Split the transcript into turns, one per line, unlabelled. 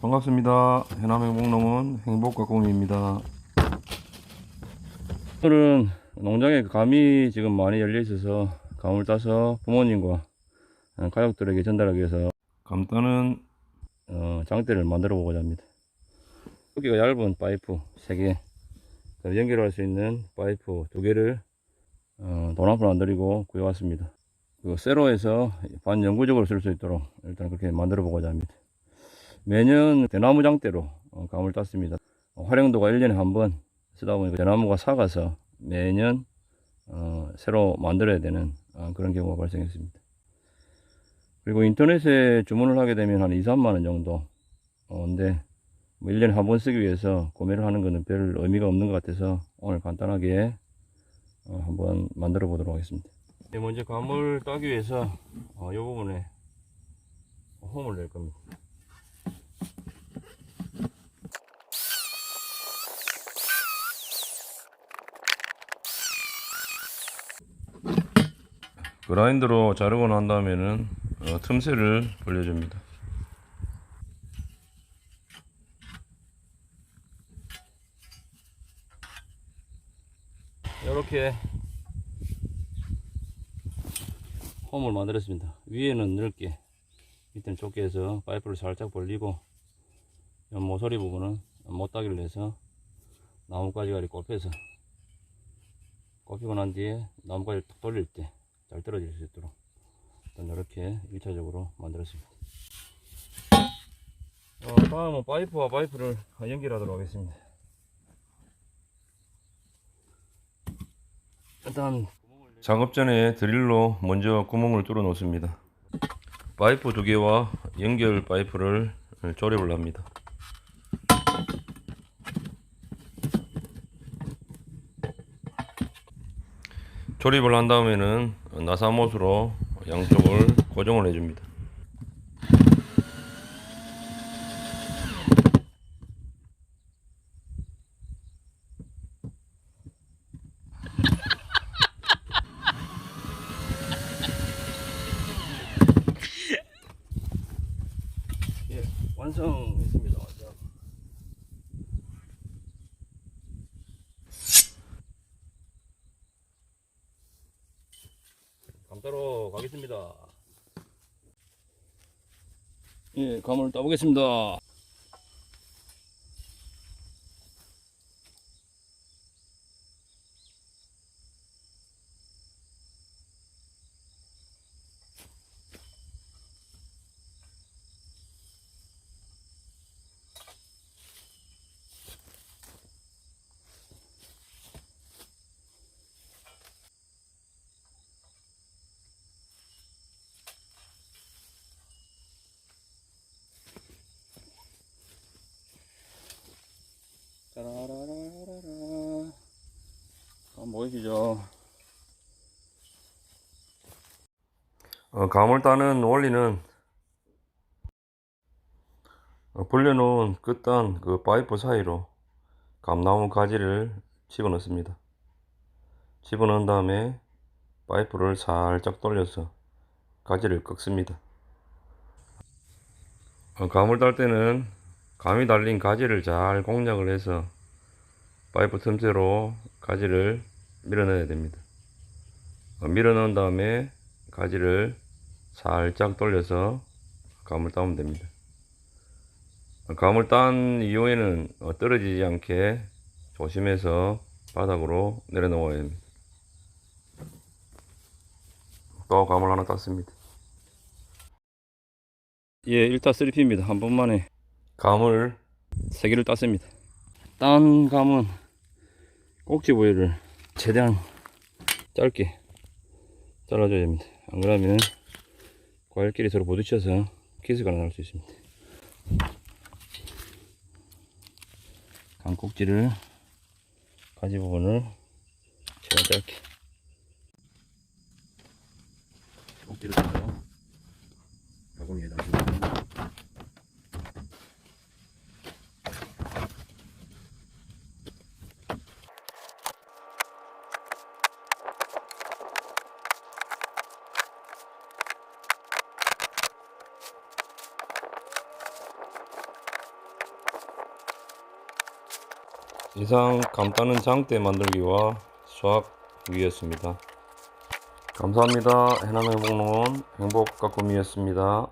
반갑습니다. 해남 행복농원 행복가공입니다. 오늘은 농장에 감이 지금 많이 열려 있어서 감을 따서 부모님과 어, 가족들에게 전달하기 위해서 감 따는 어, 장대를 만들어 보고자 합니다. 여기가 얇은 파이프 3개, 연결할 수 있는 파이프 2개를 어, 돈 한푼 안 들이고 구해왔습니다. 그 세로에서 반영구적으로 쓸 수 있도록 일단 그렇게 만들어 보고자 합니다. 매년 대나무 장대로 어, 감을 땄습니다. 어, 활용도가 1년에 한 번 쓰다 보니까 대나무가 삭아서 매년 어, 새로 만들어야 되는 어, 그런 경우가 발생했습니다. 그리고 인터넷에 주문을 하게 되면 한 2, 3만 원 정도. 어, 근데 뭐 1년에 한 번 쓰기 위해서 구매를 하는 것은 별 의미가 없는 것 같아서 오늘 간단하게 어, 한번 만들어 보도록 하겠습니다. 네, 먼저 감을 따기 위해서 어, 이 부분에 홈을 낼 겁니다. 그라인더로 자르고 난 다음에는 어, 틈새를 벌려줍니다. 이렇게 홈을 만들었습니다. 위에는 넓게, 밑에는 좁게 해서 파이프를 살짝 벌리고 이 모서리 부분은 못따기를 내서 나뭇가지가 꼽혀서 꼽히고 난 뒤에 나뭇가지를 툭 돌릴 때 잘 떨어질 수 있도록 일단 이렇게 1차적으로 만들었습니다. 어, 다음은 파이프와 파이프를 연결하도록 하겠습니다. 일단 작업 전에 드릴로 먼저 구멍을 뚫어 놓습니다. 파이프 두 개와 연결 파이프를 조립을 합니다. 조립을 한 다음에는 나사못으로 양쪽을 고정을 해줍니다. 예. 완성. 감따러 가겠습니다. 예, 감을 따보겠습니다. 감 보이시죠? 어, 감을 따는 원리는 어, 불려놓은 끝단 그 파이프 사이로 감나무 가지를 집어넣습니다. 집어넣은 다음에 파이프를 살짝 돌려서 가지를 꺾습니다. 어, 감을 딸 때는 감이 달린 가지를 잘 공략을 해서 파이프 틈새로 가지를 밀어넣어야 됩니다. 어, 밀어넣은 다음에 가지를 살짝 돌려서 감을 따면 됩니다. 어, 감을 딴 이후에는 어, 떨어지지 않게 조심해서 바닥으로 내려놓아야 됩니다. 또 감을 하나 땄습니다. 예, 1타 3P입니다. 한 번만에 감을 3개를 땄습니다. 딴 감은 꼭지 부위를 최대한 짧게 잘라줘야 됩니다. 안 그러면 과일끼리 서로 부딪혀서 키스가 날수 있습니다. 감 꼭지를 가지 부분을 최대한 짧게 꼭지를 잘라 바구니에다 주고 이상 감 따는 장대 만들기와 수학 위였습니다. 감사합니다. 해남행복농원 행복 가꾸미였습니다.